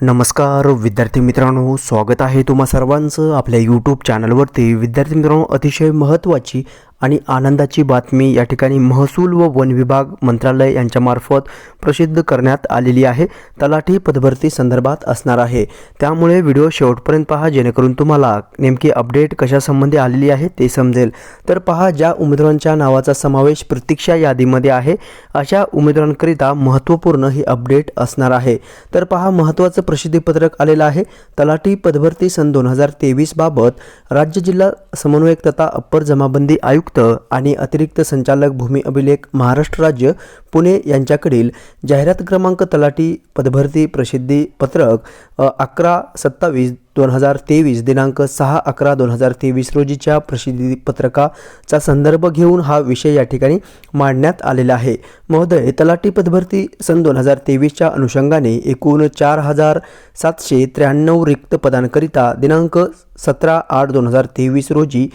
नमस्कार विद्यार्थी मित्रांनो स्वागत आहे तुम्हा सर्वांचं आपल्या यूट्यूब चॅनलवरती विद्यार्थी मित्रांनो अतिशय महत्त्वाची आणि आनंदाची बातमी या ठिकाणी महसूल व वन विभाग मंत्रालय यांच्यामार्फत प्रसिद्ध करण्यात आलेली आहे. तलाठी पदभरती संदर्भात असणार आहे. त्यामुळे व्हिडिओ शेवटपर्यंत पहा जेणेकरून तुम्हाला नेमकी अपडेट कशासंबंधी आलेली आहे ते समजेल. तर पहा ज्या उमेदवारांच्या नावाचा समावेश प्रतीक्षा यादीमध्ये आहे अशा उमेदवारांकरिता महत्त्वपूर्ण ही अपडेट असणार आहे. तर पहा महत्त्वाचं प्रसिद्धीपत्रक आलेलं आहे. तलाठी पदभरती सन दोन हजार तेवीस बाबत राज्य जिल्हा समन्वयक तथा अप्पर जमाबंदी आयुक्त आणि अतिरिक्त संचालक भूमी अभिलेख महाराष्ट्र राज्य पुणे यांच्याकडील जाहिरात क्रमांक तलाठी पदभरती प्रसिद्धी पत्रक अकरा सत्तावीस दोन हजार तेवीस दिनांक सहा अकरा दोन हजार तेवीस रोजीच्या प्रसिद्धी पत्रकाचा संदर्भ घेऊन हा विषय या ठिकाणी मांडण्यात आलेला आहे. महोदय तलाठी पदभरती सन दोन हजार तेवीसच्या अनुषंगाने एकूण चार हजार सातशे त्र्याण्णव रिक्त पदांकरिता दिनांक सतरा आठ दोन हजार तेवीस रोजी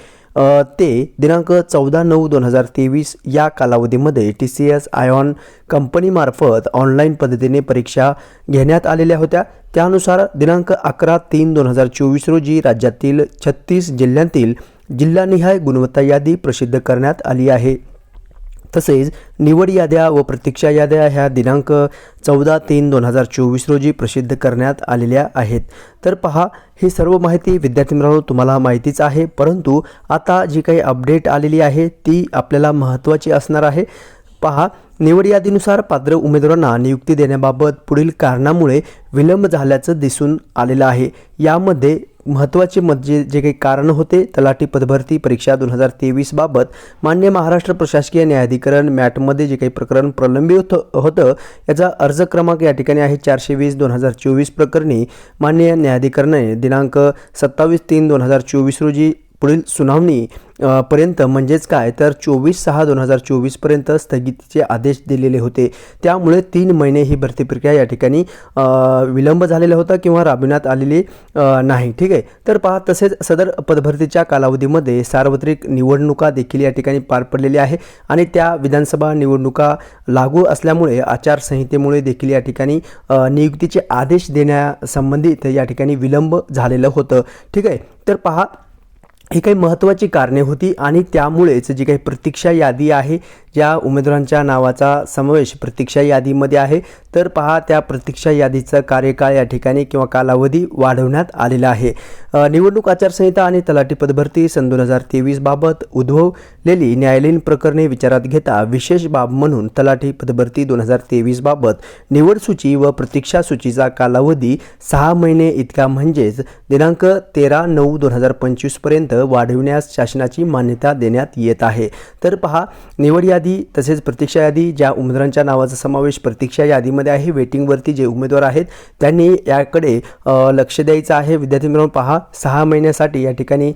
ते दिनांक चौदा नऊ दोन हजार तेवीस या कालावधीमध्ये टी सी एस आयॉन कंपनीमार्फत ऑनलाईन पद्धतीने परीक्षा घेण्यात आलेल्या होत्या. त्यानुसार दिनांक अकरा तीन दोन हजार चोवीस रोजी राज्यातील छत्तीस जिल्ह्यांतील जिल्हानिहाय गुणवत्ता यादी प्रसिद्ध करण्यात आली आहे. तसेच निवड याद्या व प्रतीक्षा याद्या ह्या दिनांक चौदा तीन दोन हजार चोवीस रोजी प्रसिद्ध करण्यात आलेल्या आहेत. तर पहा ही सर्व माहिती विद्यार्थी मित्रांनो तुम्हाला माहितीच आहे परंतु आता जी काही अपडेट आलेली आहे ती आपल्याला महत्त्वाची असणार आहे. पहा निवड यादीनुसार पात्र उमेदवारांना नियुक्ती देण्याबाबत पुढील कारणामुळे विलंब झाल्याचं दिसून आलेलं आहे. यामध्ये महत्त्वाचे म्हणजे जे काही कारण होते तलाठी पदभरती परीक्षा दोन हजार तेवीसबाबत मान्य महाराष्ट्र प्रशासकीय न्यायाधिकरण मॅटमध्ये जे काही प्रकरण प्रलंबित होतं होतं याचा अर्ज क्रमांक या ठिकाणी आहे चारशे वीस दोन हजार चोवीस प्रकरणी मान्य न्यायाधिकरणाने दिनांक सत्तावीस तीन दोन हजार चोवीस रोजी पुढील सुनावणी पर्यंत म्हणजेच काय? तर चोवीस सहा दोन हजार चोवीसपर्यंत स्थगितीचे आदेश दिलेले होते. त्यामुळे तीन महिने ही भरती प्रक्रिया या ठिकाणी विलंब झालेला होता किंवा राबविण्यात आलेली नाही. ठीक आहे? तर पहा तसेच सदर पदभरतीच्या कालावधीमध्ये सार्वत्रिक निवडणुका देखील या ठिकाणी पार पडलेल्या आहे आणि त्या विधानसभा निवडणुका लागू असल्यामुळे आचारसंहितेमुळे देखील या ठिकाणी नियुक्तीचे आदेश देण्यासंबंधित या ठिकाणी विलंब झालेलं होतं. ठीक आहे? तर पहा ही काही महत्त्वाची कारणे होती आणि त्यामुळेच जी काही प्रतीक्षा यादी आहे ज्या उमेदवारांच्या नावाचा समावेश प्रतीक्षा यादीमध्ये आहे तर पहा त्या प्रतीक्षा यादीचा कार्यकाळ या ठिकाणी किंवा कालावधी वाढवण्यात आलेला आहे. निवडणूक आचारसंहिता आणि तलाठी पदभरती सन दोन हजार तेवीसबाबत उद्भवलेली न्यायालयीन प्रकरणे विचारात घेता विशेष बाब म्हणून तलाठी पदभरती दोन हजार तेवीसबाबत निवडसूची निवड सूची व प्रतीक्षा सूचीचा कालावधी सहा महिने इतका म्हणजेच दिनांक तेरा नऊ दोन हजार पंचवीसपर्यंत वाढविण्यास शासनाची मान्यता देण्यात येत आहे. तर पहा निवड यादी तसेच प्रतीक्षा यादी ज्या उमेदवारांच्या नावाचा समावेश प्रतीक्षा यादीमध्ये आहे वेटिंगवरती जे उमेदवार आहेत त्यांनी याकडे लक्ष द्यायचं आहे. विद्यार्थी मित्रांनो पहा सहा महिन्यासाठी या ठिकाणी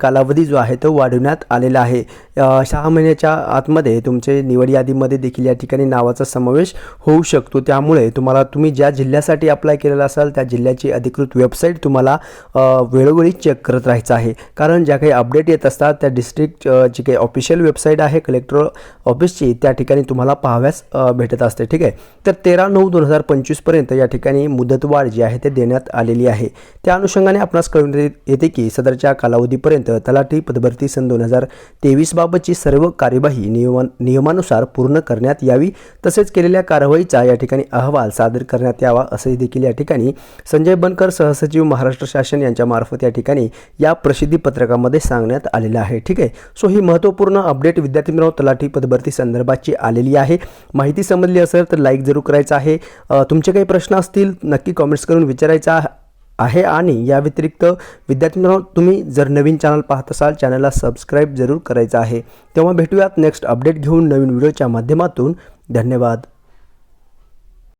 कालावधी जो आहे तो वाढवण्यात आलेला आहे. सहा महिन्याच्या आतमध्ये तुमचे निवड यादीमध्ये देखील या ठिकाणी नावाचा समावेश होऊ शकतो. त्यामुळे तुम्हाला तुम्ही ज्या जिल्ह्यासाठी अप्लाय केलेला असाल त्या जिल्ह्याची अधिकृत वेबसाईट तुम्हाला वेळोवेळी चेक करत राहायचं आहे. कारण ज्या काही अपडेट येत असतात त्या डिस्ट्रिक्ट जी काही ऑफिशियल वेबसाईट आहे कलेक्टर ऑफिसची त्या ठिकाणी तुम्हाला पाहाव्यास भेटत असते. ठीक आहे? तर तेरा नऊ दोन हजार पंचवीसपर्यंत या ठिकाणी मुदतवाढ जी आहे ते देण्यात आलेली आहे. त्या अनुषंगाने आपणास कळवण्यात येते की सदरच्या कालावधीपर्यंत तलाठी पदभरती सन दोन हजार तेवीसबाबतची सर्व कार्यवाही नियमा नियमानुसार पूर्ण करण्यात यावी. तसेच केलेल्या कारवाईचा या ठिकाणी अहवाल सादर करण्यात यावा असे देखील या ठिकाणी संजय बनकर सहसचिव महाराष्ट्र शासन यांच्यामार्फत या ठिकाणी या प्रसिद्धी पत्रकामध्ये सांगण्यात आलेलं आहे. ठीक आहे? सो ही महत्त्वपूर्ण अपडेट विद्यार्थी मित्रांनो तलाठी पदभरती संदर्भाची आलेली आहे. माहिती समजली असेल तर लाईक जरूर करायचं आहे. तुमचे काही प्रश्न असतील नक्की कॉमेंट्स करून विचारायचा आहे आणि या व्यतिरिक्त विद्यार्थी मित्रांनो तुम्ही जर नवीन चॅनल पाहत असाल चॅनलला सबस्क्राईब जरूर करायचं आहे. तेव्हा भेटूयात नेक्स्ट अपडेट घेऊन नवीन व्हिडिओच्या माध्यमातून. धन्यवाद.